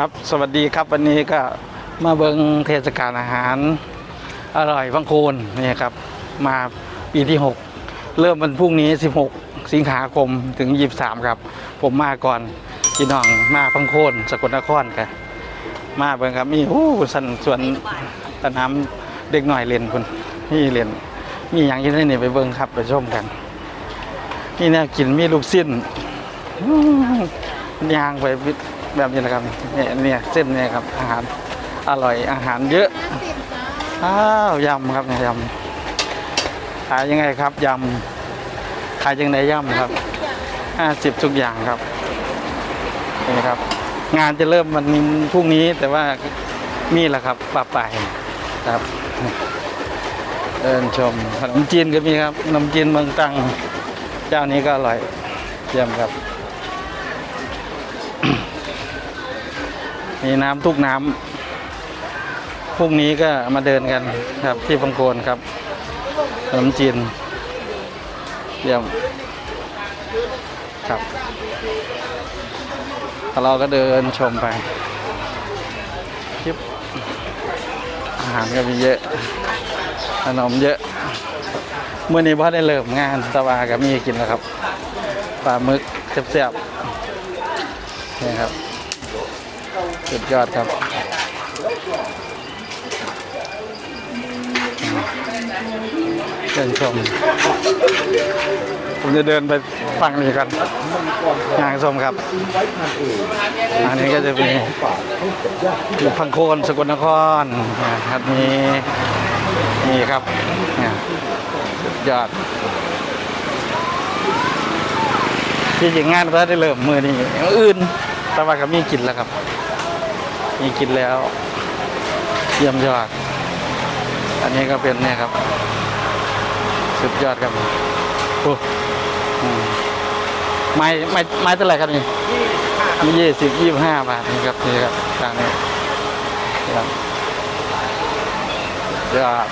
ครับสวัสดีครับวันนี้ก็มาเบิงเทศกาลอาหารอร่อยบางโคนนี่ครับ มาปีที่ 6 เริ่มวันพรุ่งนี้ 16 สิงหาคมถึง 23 ครับ ผมมาก่อนพี่น้องมาพังโคนสกลนครกันมาเบิงครับมีอู้สันส่วนสนามเด็กหน่อยเล่นคุณนี่เล่นมีอย่างที่นี่ไปเบิงครับไปชมกันนี่แน่กินมีลูกสิ้นยางไป แบบนี้นะครับเนี่ยเนี่ยเส้นเนี่ยครับอาหารอร่อยอาหารเยอะอ้าวยำครับเนี่ยยำขายยังไงครับยำขายยังไงยำครับห้าสิบทุกอย่างครับนี่ครับ งานจะเริ่มวันพรุ่งนี้แต่ว่ามีแหละครับปลาไปายครับเดินชมขนมจีนก็มีครับขนมจีนเมืองตังเจ้านี้ก็อร่อยเยี่ยมครับ มีน้ำทุกน้ำพรุ่งนี้ก็มาเดินกันครับที่บังโคนครับขนมจีนเยี่ยมครับเราก็เดินชมไปคลิปอาหารก็มีเยอะขนมเยอะเมื่อนี้พ่อได้เริ่มงานตะวากับมีกินแล้วครับปลาหมึกแซ่บๆนี่ครับ สุดยอดครับเดินชม ผมจะเดินไปฝั่งนี้กันงานชมครับ อันนี้ก็จะมีอยู่พังโคนสกลนครนะครับมีนี่ครับยสุดยอดที่จริงงานก็ได้เริ่มมือนี้มื้ออื่นแต่ว่าก็มีกินแล้วครับ มีกินแล้วเยี่ยมยอด อันนี้ก็เป็นเนี่ยครับ สุดยอดครับโอ้อืมไม้ไม้ไม้เท่าไหร่ครับนี่มียี่สิบยี่สิบห้าบาทนี่ครับนี่ครับทางนี้ครับยอด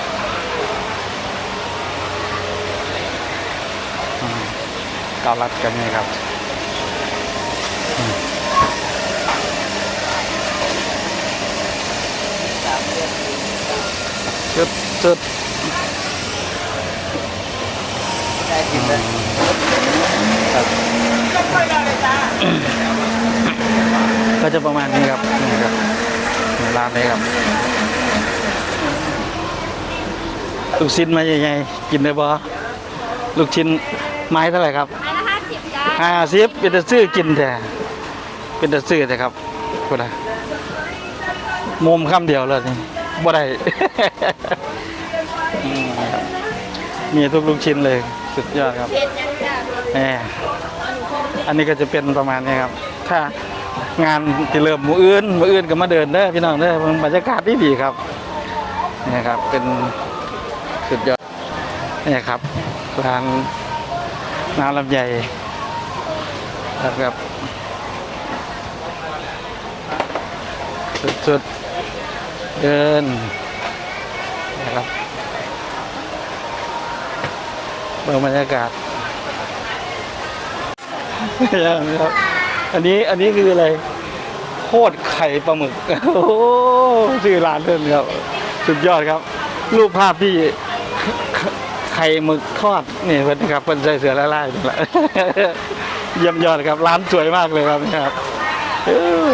เกาลัดกันนี่ครับ สุดสุดครับก็จะประมาณนี้ครับนี่ครับร้านนี้ครับลูกชิ้นมาใหญ่ๆกินได้บ่ลูกชิ้นไม้เท่าไหร่ครับไม้ละห้าสิบจ้าห้าสิบเป็นแต่ซื้อกินแต่เป็นแต่ซื้อแต่ครับกูได้ มุมคำเดียวเลยนี่บ่ได้อืมครับมีทุกลูกชิ้นเลยสุดยอดครับเผ็ดยังจ้าแหมอันนี้ก็จะเป็นประมาณนี้ครับ ถ้างานที่เริ่มมืออื่นมืออื่นก็มาเดินเด้อพี่น้องเด้อบรรยากาศดีดีๆครับนี่ครับ เป็นสุดยอดนี่ครับร้านน้ำลำไยครับสุดๆ เดินนะครับเบิ่งบรรยากาศครับ อันนี้อันนี้คืออะไรโคตรไข่ปลาหมึก โอ้ชื่อร้านเพิ่นครับ สุดยอดครับ รูปภาพที่ไข่หมึกทอดนี่เพิ่อนครับเพิ่อนใส่เสือละลายนี่แหละเยี่ยมยอดครับ ร้านสวยมากเลยครับนี่ครับ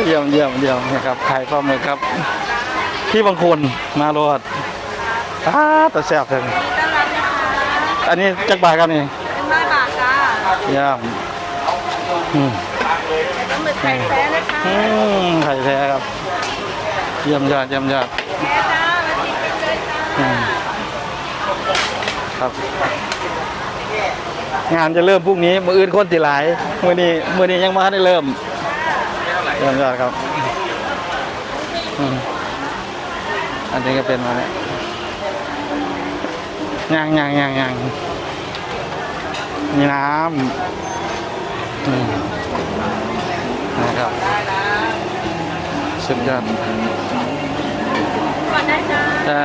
เยี่ยมเยี่ยมเยี่ยมนะครับไข่ปลาหมึกครับ ที่บางคนมาโรดอ้าแต่แซ่บเลยต้อนรับนะคะอันนี้จักบาทครับนี่เป็นห้าบาทจ้าเยี่ยมอืมปลาหมึกไข่แท้นะคะอืมไข่แท้ครับ เยี่ยมยอดเยี่ยมยอดแท้จ้ามาติดกันเลยจ้าอืมครับ งานจะเริ่มพรุ่งนี้ มืออื่นคนติหลาย มือนี้มือนี้ยังไมาได้เริ่มเยี่ยมยอดครับอืม อันนี้ก็เป็นมาเนี่ยย่างย่างย่างย่างมีน้ำอืมนะครับสุดยอดก่อนได้จ้าจ้า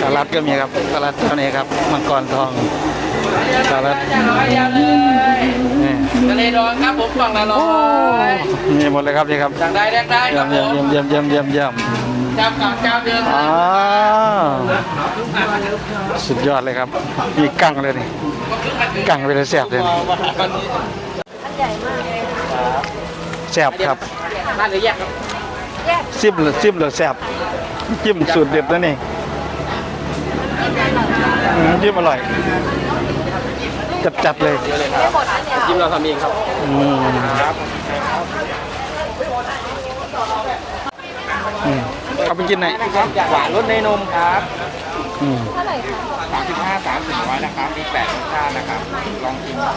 สารัดก็มีครับสารัดเท่านี้ครับมังกรทองสารัดนี่ทะเล ดองครับผมกล่องละร้อยนี่หมดเลยครับนี่ครับสั่งได้แรกได้คเยี่ยรับมผเยี่ยมมเยี่ยมเยี่ยมเยี่ยมเยี่ยมเยี่ยมเจ้าเก่าเจ้าเดิมอ้าวสุดยอดเลยครับมีกั้งเลยนี่กั้งไปเลยแซ่บเลยนี่วันนี้แซ่บครับร้านหรือแยกครับซิมเลยซิมเลยแซ่บจิ้มสูตรเด็ดนะนี่อืมจิ้มอร่อยจัดจัดๆเลยยิ้ม เราทำเองครับอืมครับอืมเอาไปกินไหนอยหวานรสในนมครับอืมสามสิบห้าสามสิบร้อยนะครับ มีแปดรสชาตินะครับ ลองชิมครับ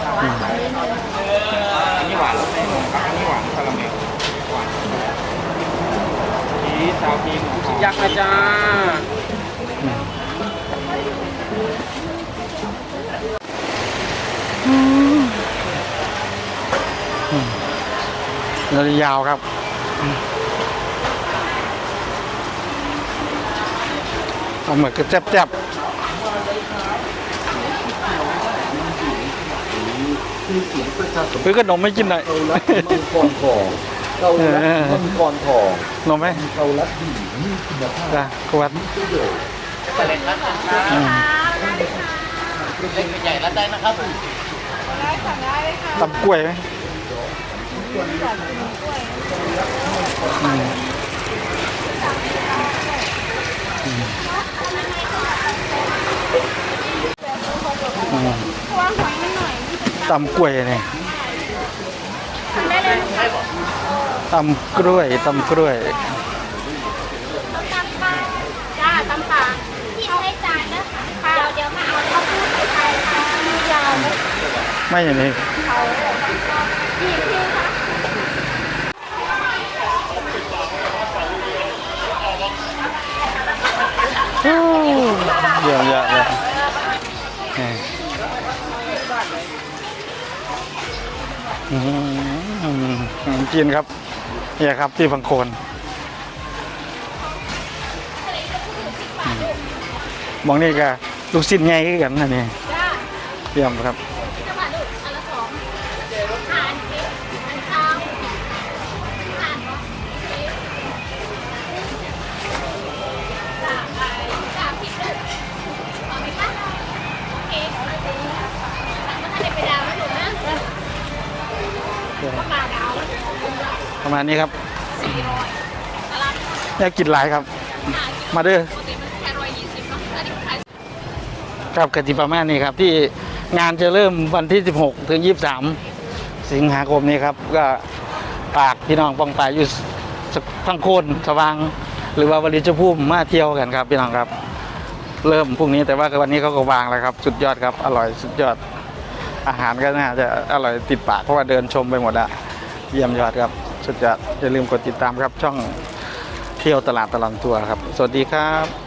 อันนี้หวานรสในนมครับ อันนี้หวานคาราเมลหวานชีสซาวพีหมูยักษ์นะจ๊ะ ราจะยาวครับอืมเอาหมึกก็แจ๊บๆซื้อขนมไม่กินหน่อยมังกรทองเกาลัดมังกรทองนมไหมเกาลัดดีมีคุณภาพจ้ะขวดอืมเล็กใหญ่รับได้นะครับได้สั่งได้เลยค่ะตำกล้วยไหม ตำกล้วยเนี่ยตำกล้วยตำกล้วยตำปลาจ้าตำปลาที่เอาให้จานนะคะเดี๋ยวเดี๋ยวมาเอาข้าวพูดใส่ค่ะมียาวไหมไม่อย่างนี้ เขาพี่พี่คะ เยี่ยมเยี่ยมเลยนี่อืมขนมจีนครับเนี่ยครับที่พังโคนมองนี่ก็ลูกชิ้นไงกันนะนี่ยเยี่ยมครับ ประมาณนี้ครับสี่ร้อยตลาดอยากกินหลายครับ มาเด้อปกติมันแค่ร้อยยี่สิบเนาะอันนี้ขายครับกติประมาณนี้ครับ ที่งานจะเริ่มวันที่ 16 ถึง 23 สิงหาคมนี้ครับ ก็ฝากพี่น้องปองปายอยู่สทั้งโคนสว่าง หรือว่าวลิจภูมิมาเที่ยวกันครับพี่น้องครับเริ่มพรุ่งนี้แต่ว่าวันนี้เขาก็วางแล้วครับ สุดยอดครับ อร่อยสุดยอดอาหารก็น่าจะอร่อยติดปากเพราะว่าเดินชมไปหมดอะเยี่ยมยอดครับ สุดยอดอย่าลืมกดติดตามครับช่องเที่ยวตลาดตลอดทัวร์ครับ สวัสดีครับ